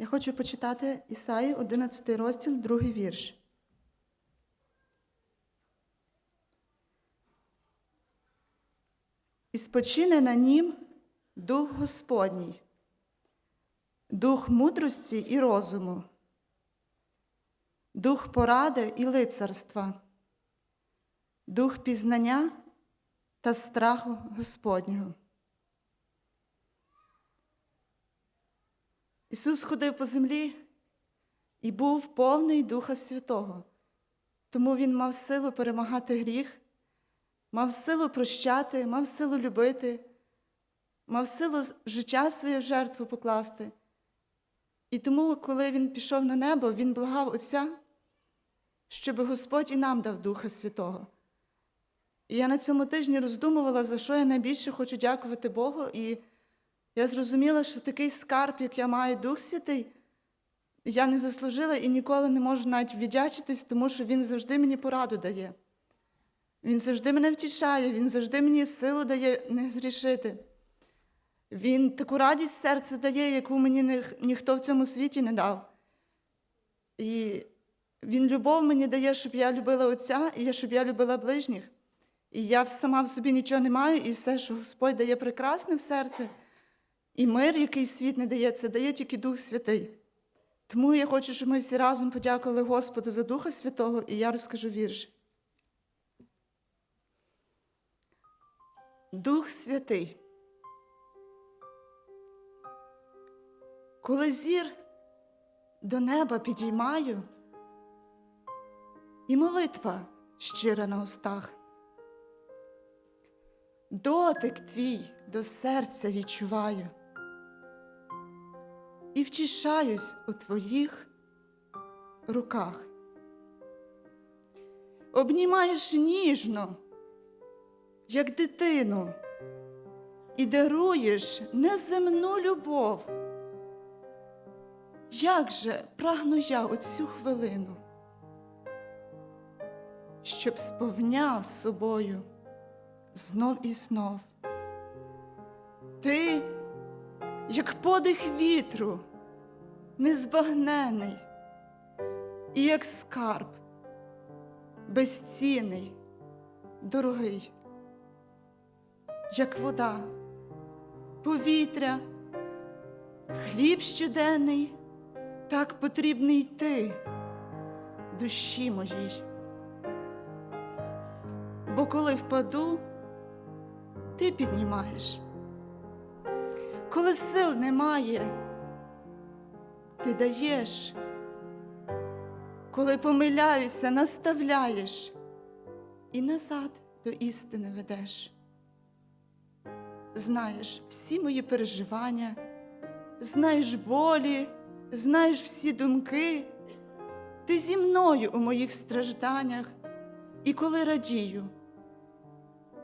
Я хочу почитати Ісаї, 11 розділ, другий вірш. І спочине на нім Дух Господній, дух мудрості і розуму, дух поради і лицарства, дух пізнання та страху Господнього. Ісус ходив по землі і був повний Духа Святого, тому Він мав силу перемагати гріх, мав силу прощати, мав силу любити, мав силу життя своє в жертву покласти. І тому, коли він пішов на небо, він благав Отця, щоб Господь і нам дав Духа Святого. І я на цьому тижні роздумувала, за що я найбільше хочу дякувати Богу. І я зрозуміла, що такий скарб, як я маю Дух Святий, я не заслужила і ніколи не можу навіть віддячитись, тому що Він завжди мені пораду дає. Він завжди мене втішає, Він завжди мені силу дає не зрішити. Він таку радість серця дає, яку мені ні- ніхто в цьому світі не дав. І Він любов мені дає, щоб я любила Отця, і щоб я любила ближніх. І я сама в собі нічого не маю, і все, що Господь дає прекрасне в серце, і мир, який світ не дає, це дає тільки Дух Святий. Тому я хочу, щоб ми всі разом подякували Господу за Духа Святого, і я розкажу вірш. Дух Святий. Коли зір до неба підіймаю, і молитва щира на устах, дотик твій до серця відчуваю і втішаюсь у твоїх руках. Обнімаєш ніжно, як дитину, і даруєш неземну любов. Як же прагну я оцю хвилину, щоб сповняв собою знов і знов. Ти, як подих вітру, незбагнений, і як скарб, безцінний, дорогий, як вода, повітря, хліб щоденний, так потрібний ти, душі моїй. Бо коли впаду, ти піднімаєш. Коли сил немає, ти даєш. Коли помиляюся, наставляєш і назад до істини ведеш. Знаєш всі мої переживання, знаєш болі, знаєш всі думки. Ти зі мною у моїх стражданнях, і коли радію,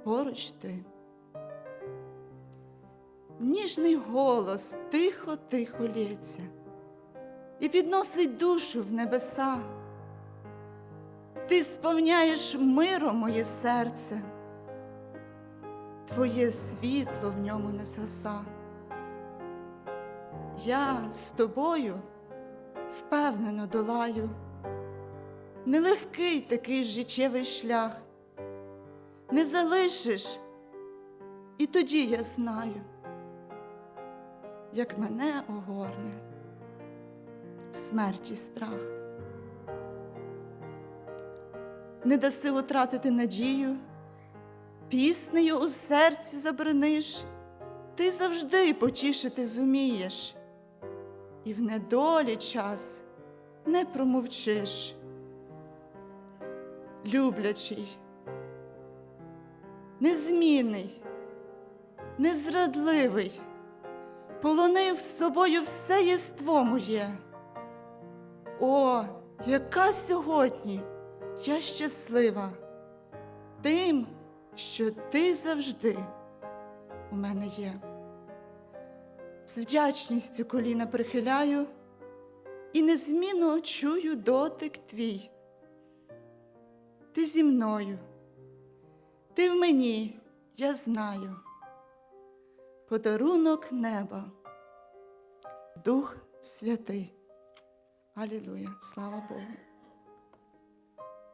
поруч ти. Ніжний голос тихо-тихо лється і підносить душу в небеса. Ти сповняєш миром моє серце, твоє світло в ньому не згаса. Я з тобою впевнено долаю, нелегкий такий життєвий шлях, не залишиш, і тоді я знаю, як мене огорне смерті страх. Не даси утратити надію, піснею у серці заброниш, ти завжди потішити зумієш, і в недолі час не промовчиш. Люблячий, незмінний, незрадливий, полонив з собою все єство моє. О, яка сьогодні я щаслива тим, що ти завжди у мене є. З вдячністю коліна прихиляю і незмінно чую дотик твій. Ти зі мною, ти в мені, я знаю. Подарунок неба, Дух святий. Алілуя! Слава Богу!